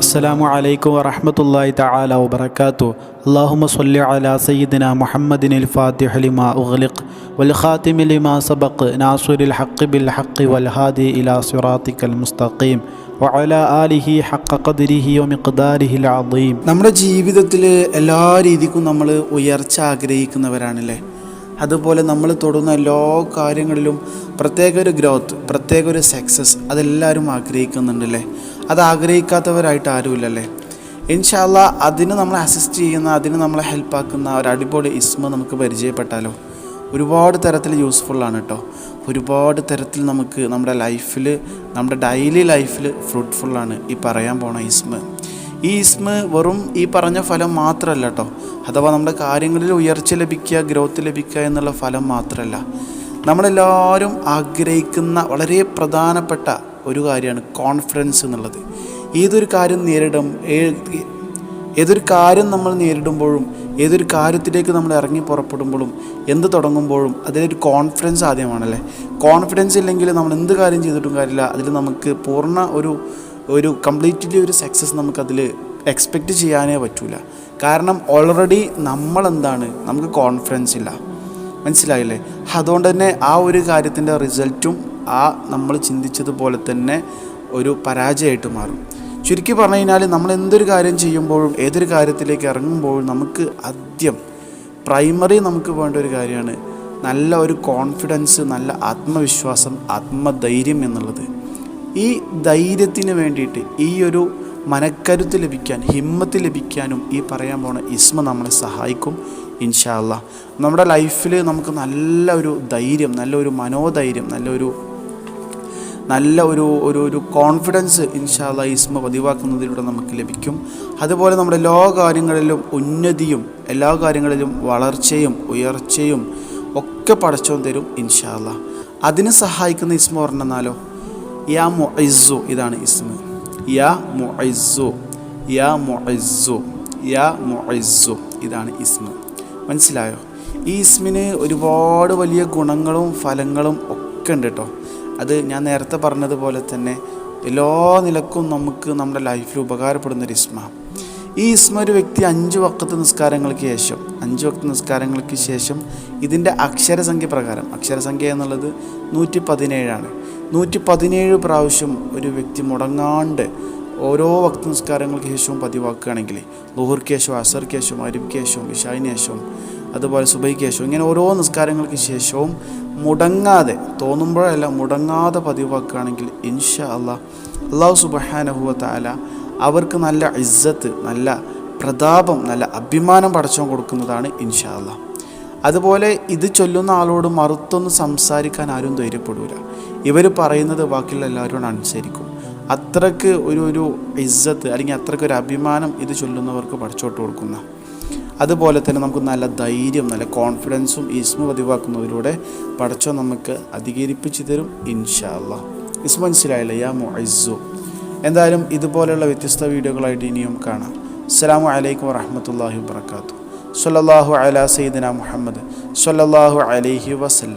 السلام عليكم ورحمة الله تعالى وبركاته اللهم صل على سيدنا محمد الفاتح لما أغلق والخاتم لما سبق ناصر الحق بالحق والهادي إلى صراطك المستقيم وعلى آله حق قدره ومقداره العظيم നമ്മുടെ ജീവിതത്തിൽ എല്ലാ രീതിക്കും നമ്മൾ ഉയർച്ച ആഗ്രഹിക്കുന്നവരാണല്ലേ അതുപോലെ നമ്മൾ തൊടുന്ന എല്ലാ കാര്യങ്ങളിലും പ്രത്യേക ഒരു ഗ്രോത്ത് പ്രത്യേക ഒരു സക്സസ് അതെല്ലാവരും ആഗ്രഹിക്കുന്നുണ്ടല്ലേ? അത് ആഗ്രഹിക്കാത്തവരായിട്ട് ആരുമില്ലല്ലേ? ഇൻഷാല്ല അതിന് നമ്മളെ അസിസ്റ്റ് ചെയ്യുന്ന അതിന് നമ്മളെ ഹെൽപ്പാക്കുന്ന ഒരു അടിപൊളി ഇസ്മ നമുക്ക് പരിചയപ്പെട്ടാലോ? ഒരുപാട് തരത്തിൽ യൂസ്ഫുള്ളാണ് കേട്ടോ ഒരുപാട് തരത്തിൽ നമുക്ക് നമ്മുടെ ലൈഫിൽ നമ്മുടെ ഡെയിലി ലൈഫിൽ ഫ്രൂട്ട്ഫുള്ളാണ് ഈ പറയാൻ പോണ ഇസ്മ ഈ ഇസ്മ വെറും ഈ പറഞ്ഞ ഫലം മാത്രമല്ല കേട്ടോ അഥവാ നമ്മുടെ കാര്യങ്ങളിൽ ഉയർച്ച ലഭിക്കുക ഗ്രോത്ത് ലഭിക്കുക എന്നുള്ള ഫലം മാത്രമല്ല. നമ്മളെല്ലാവരും ആഗ്രഹിക്കുന്ന വളരെ പ്രധാനപ്പെട്ട ഒരു കാര്യമാണ് കോൺഫിഡൻസ് എന്നുള്ളത്. ഏതൊരു കാര്യം നേരിടും ഏതൊരു കാര്യം നമ്മൾ നേരിടുമ്പോഴും ഏതൊരു കാര്യത്തിലേക്ക് നമ്മൾ ഇറങ്ങി പുറപ്പെടുമ്പോഴും എന്ത് തുടങ്ങുമ്പോഴും അതിലൊരു കോൺഫിഡൻസ് ആദ്യമാണല്ലേ? കോൺഫിഡൻസ് ഇല്ലെങ്കിൽ നമ്മൾ എന്ത് കാര്യം ചെയ്തിട്ടും കാര്യമില്ല. അതിൽ നമുക്ക് പൂർണ ഒരു ഒരു കംപ്ലീറ്റ്ലി ഒരു സക്സസ് നമുക്കതിൽ എക്സ്പെക്റ്റ് ചെയ്യാനേ പറ്റൂല. കാരണം ഓൾറെഡി നമ്മളെന്താണ്? നമുക്ക് കോൺഫിഡൻസ് ഇല്ല. മനസ്സിലായില്ലേ? അതുകൊണ്ട് തന്നെ ആ ഒരു കാര്യത്തിന്റെ റിസൾട്ടും ആ നമ്മൾ ചിന്തിച്ചതുപോലെ തന്നെ ഒരു പരാജയമായിട്ട് മാറും. ചുരുക്കി പറഞ്ഞു കഴിഞ്ഞാൽ നമ്മൾ എന്തൊരു കാര്യം ചെയ്യുമ്പോഴും ഏതൊരു കാര്യത്തിലേക്ക് ഇറങ്ങുമ്പോഴും നമുക്ക് ആദ്യം പ്രൈമറി നമുക്ക് വേണ്ട ഒരു കാര്യമാണ് നല്ല ഒരു കോൺഫിഡൻസ് നല്ല ആത്മവിശ്വാസം ആത്മധൈര്യം എന്നുള്ളത്. ഈ ധൈര്യത്തിന് വേണ്ടിയിട്ട് ഈ ഒരു മനക്കരുത്ത് ലഭിക്കാൻ ഹിമ്മത്ത് ലഭിക്കാനും ഈ പറയാൻ പോണ ഇസ്മ നമ്മളെ സഹായിക്കും ഇൻഷാല്ല നമ്മുടെ ലൈഫിൽ നമുക്ക് നല്ല ഒരു ധൈര്യം നല്ലൊരു മനോധൈര്യം നല്ലൊരു നല്ല ഒരു ഒരു ഒരു കോൺഫിഡൻസ് ഇൻഷാല്ല ഇസ്മ പതിവാക്കുന്നതിലൂടെ നമുക്ക് ലഭിക്കും. അതുപോലെ നമ്മുടെ എല്ലാ കാര്യങ്ങളിലും ഉന്നതിയും എല്ലാ കാര്യങ്ങളിലും വളർച്ചയും ഉയർച്ചയും ഒക്കെ പടച്ചോൻ തരും ഇൻഷാല്ല അതിന് സഹായിക്കുന്ന ഇസ്മ പറഞ്ഞെന്നാലോ? യാ മൊയ്സു ഇതാണ് ഇസ്മ. യാ മൊയ്സു യാ മൊയ്സു യാ മൊയ്സു ഇതാണ് ഇസ്മ. മനസ്സിലായോ? ഈ ഇസ്മിന് ഒരുപാട് വലിയ ഗുണങ്ങളും ഫലങ്ങളും ഒക്കെ ഉണ്ട് കേട്ടോ അത് ഞാൻ നേരത്തെ പറഞ്ഞതുപോലെ തന്നെ എല്ലാ നിലക്കും നമുക്ക് നമ്മുടെ ലൈഫിൽ ഉപകാരപ്പെടുന്ന ഒരു ഇസ്മ. ഈ ഇസ്മ ഒരു വ്യക്തി അഞ്ച് വക്കത്ത് നിസ്കാരങ്ങൾക്ക് ശേഷം അഞ്ച് വക്ത നിസ്കാരങ്ങൾക്ക് ശേഷം ഇതിന്റെ അക്ഷരസംഖ്യ പ്രകാരം അക്ഷരസംഖ്യ എന്നുള്ളത് നൂറ്റി പതിനേഴാണ് നൂറ്റി പതിനേഴ് പ്രാവശ്യം ഒരു വ്യക്തി മുടങ്ങാണ്ട് ഓരോ വക്ത നിസ്കാരങ്ങൾക്ക് ശേഷവും പതിവാക്കുകയാണെങ്കിൽ ലുഹുർക്ക് ശേഷവും അസർക്ക് ശേഷവും അതുപോലെ സുബൈക്ക് ഇങ്ങനെ ഓരോ നിസ്കാരങ്ങൾക്ക് ശേഷവും മുടങ്ങാതെ തോന്നുമ്പോഴല്ല മുടങ്ങാതെ പതിവാക്കുകയാണെങ്കിൽ ഇൻഷാ അള്ളാഹ് അള്ളാഹു സുബഹാനഹുവ അവർക്ക് നല്ല ഇസ്സത്ത് നല്ല പ്രതാപം നല്ല അഭിമാനം പടച്ചോൻ കൊടുക്കുന്നതാണ് ഇൻഷാ അള്ളാഹ് അതുപോലെ ഇത് ചൊല്ലുന്ന ആളോട് മറുത്തൊന്ന് സംസാരിക്കാൻ ആരും ധൈര്യപ്പെടൂല. ഇവർ പറയുന്നത് ബാക്കിയുള്ള എല്ലാവരോടും അനുസരിക്കും. അത്രയ്ക്ക് ഒരു ഒരു ഇജ്ജത്ത് അല്ലെങ്കിൽ അത്രയ്ക്ക് ഒരു അഭിമാനം ഇത് ചൊല്ലുന്നവർക്ക് പഠിച്ചോട്ട് കൊടുക്കുന്ന. അതുപോലെ തന്നെ നമുക്ക് നല്ല ധൈര്യം നല്ല കോൺഫിഡൻസും ഇസ്മ പതിവാക്കുന്നതിലൂടെ പഠിച്ചോ നമുക്ക് അധികരിപ്പിച്ച് തരും ഇൻഷാ ഇസ് മനസ്സിലായില്ല? യാ മൊയ്സു എന്തായാലും ഇതുപോലെയുള്ള വ്യത്യസ്ത വീഡിയോകളായിട്ട് ഇനിയും കാണാം. അസ്സലാമു അലൈക്കും വറഹമത്തല്ലാഹി വാത്തു സല്ലാഹു അല സയ്യിദിന മുഹമ്മദ്. സല്ലാഹു അലൈഹി വസല്ലം.